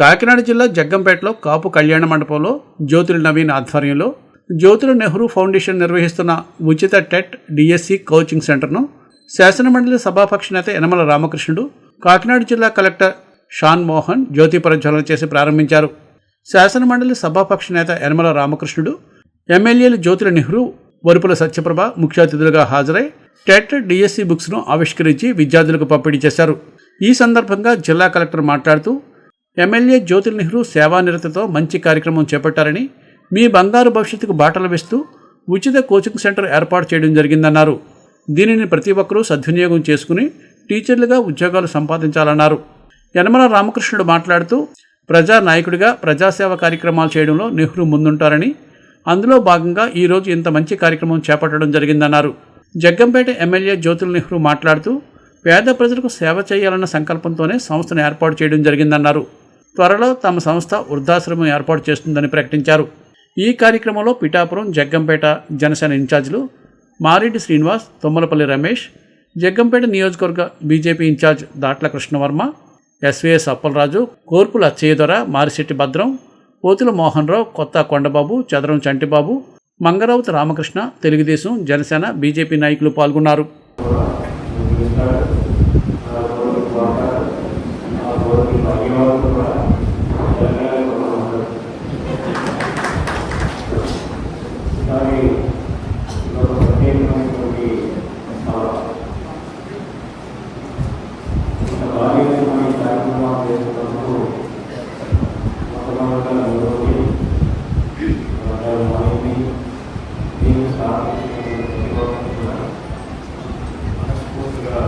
కాకినాడ జిల్లా జగ్గంపేటలో కాపు కళ్యాణ మండపంలో జ్యోతుల నవీన్ ఆధ్వర్యంలో జ్యోతుల నెహ్రూ ఫౌండేషన్ నిర్వహిస్తున్న ఉచిత టెట్ డిఎస్సి కోచింగ్ సెంటర్ను శాసనమండలి సభాపక్ష నేత యనమల రామకృష్ణుడు కాకినాడ జిల్లా కలెక్టర్ షాన్ మోహన్ జ్యోతి ప్రజ్వలన చేసి ప్రారంభించారు. శాసనమండలి సభాపక్ష నేత యనమల రామకృష్ణుడు ఎమ్మెల్యేలు జ్యోతుల నెహ్రూ వరుపుల సత్యప్రభ ముఖ్య అతిథులుగా హాజరై టెట్ డిఎస్సి బుక్స్ను ఆవిష్కరించి విద్యార్థులకు పంపిణీ చేశారు. ఈ సందర్భంగా జిల్లా కలెక్టర్ మాట్లాడుతూ ఎమ్మెల్యే జ్యోతిల్ నెహ్రూ సేవానిరతతో మంచి కార్యక్రమం చేపట్టారని మీ బంగారు భవిష్యత్తుకు బాటలు వేస్తూ ఉచిత కోచింగ్ సెంటర్ ఏర్పాటు చేయడం జరిగిందన్నారు. దీనిని ప్రతి ఒక్కరూ సద్వినియోగం చేసుకుని టీచర్లుగా ఉద్యోగాలు సంపాదించాలన్నారు. యనమల రామకృష్ణుడు మాట్లాడుతూ ప్రజా నాయకుడిగా ప్రజాసేవ కార్యక్రమాలు చేయడంలో నెహ్రూ ముందుంటారని అందులో భాగంగా ఈరోజు ఇంత మంచి కార్యక్రమం చేపట్టడం జరిగిందన్నారు. జగ్గంపేట ఎమ్మెల్యే జ్యోతుల నెహ్రూ మాట్లాడుతూ పేద ప్రజలకు సేవ చేయాలన్న సంకల్పంతోనే సంస్థను ఏర్పాటు చేయడం జరిగిందన్నారు. త్వరలో తమ సంస్థ వృద్ధాశ్రమం ఏర్పాటు చేస్తుందని ప్రకటించారు. ఈ కార్యక్రమంలో పిఠాపురం జగ్గంపేట జనసేన ఇన్ఛార్జీలు మారెడ్డి శ్రీనివాస్ తొమ్మలపల్లి రమేష్ జగ్గంపేట నియోజకవర్గ BJP incharge Datla Krishnavarma SVS Appalaraju Korpula Acchayyadora Marisetti Bhadram Pothula Mohan Rao Kotha Kondababu Chadaram Chantibabu మంగరావుతి Ramakrishna Telugu Desam Janasena BJP నాయకులు పాల్గొన్నారు. మనస్ఫూర్తిగా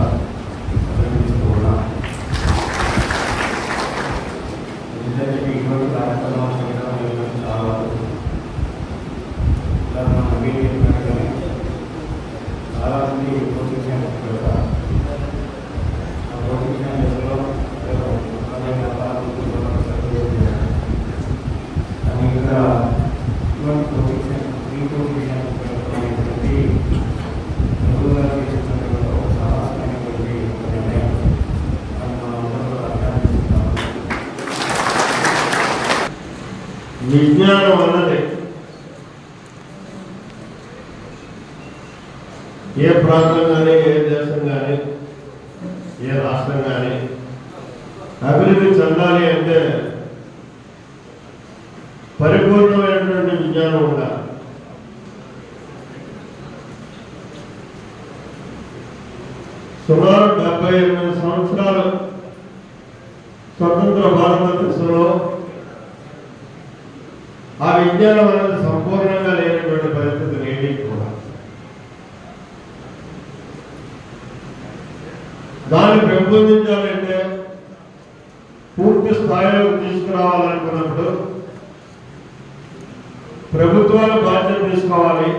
విజ్ఞానం అన్నది. ఏ ప్రాంతం కానీ ఏ దేశం కానీ ఏ రాష్ట్రం కానీ అభివృద్ధి చెందాలి అంటే పరిపూర్ణ ఆ అనేది సంపూర్ణంగా లేనటువంటి పరిస్థితి నేటి కూడా. దాన్ని పెంపొందించాలంటే పూర్తి స్థాయిలో తీసుకురావాలనుకున్నప్పుడు ప్రభుత్వాలు బాధ్యత తీసుకోవాలి.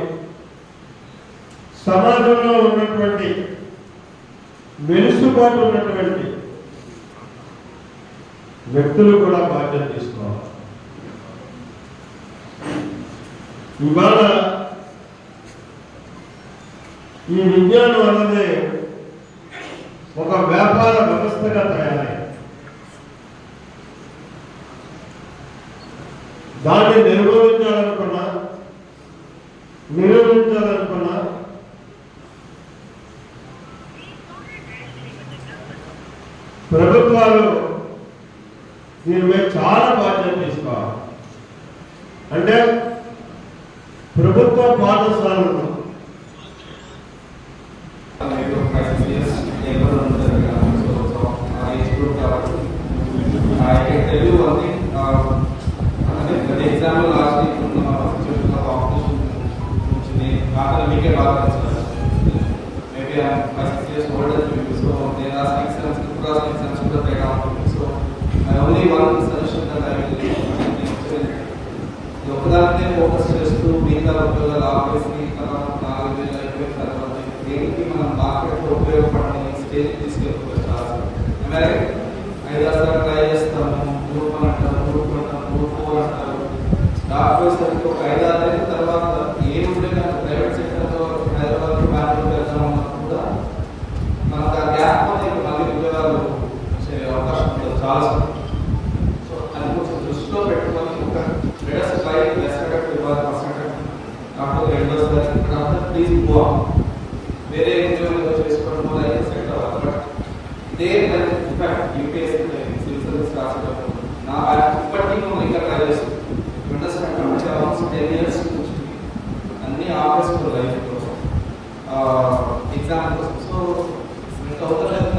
సమాజంలో ఉన్నటువంటి వెలుసుబాటు ఉన్నటువంటి వ్యక్తులు కూడా బాధ్యత తీసుకోవాలి. ఇవాళ ఈ విజ్ఞానం అన్నది ఒక వ్యాపార వ్యవస్థగా తయారై దాన్ని నిర్వహించాలనుకున్నా నిరోధించాలనుకున్నా ప్రభుత్వాలు దీని మీద చాలా బాధ్యత తీసుకోవాలి. అంటే ప్రభుత్వ పాఠశాలలు ఎగ్జాంపుల్ లాస్ట్ వీక్ వచ్చింది మీకే బాగా maybe five six years so నేను కూడా తేడా ఉంటుంది so I only one suggestion that I will ఒకదాన్నే focus చేస్తూ మిగతా రోజుల ఆపేసి తర్వాత నాలుగు వేల అయిపోయిన తర్వాత దేనికి మనం మార్కెట్లో ఉపయోగపడని స్టేజ్ తీసుకెళ్ళిపోతారు ఐదాసార్లు ట్రై చేస్తాము గ్రూప్ అంటారు గ్రూప్ అంటారు గ్రూప్ ఫోర్ అంటారు. డాక్టర్ ఒక ఐదారు తర్వాత 能够跟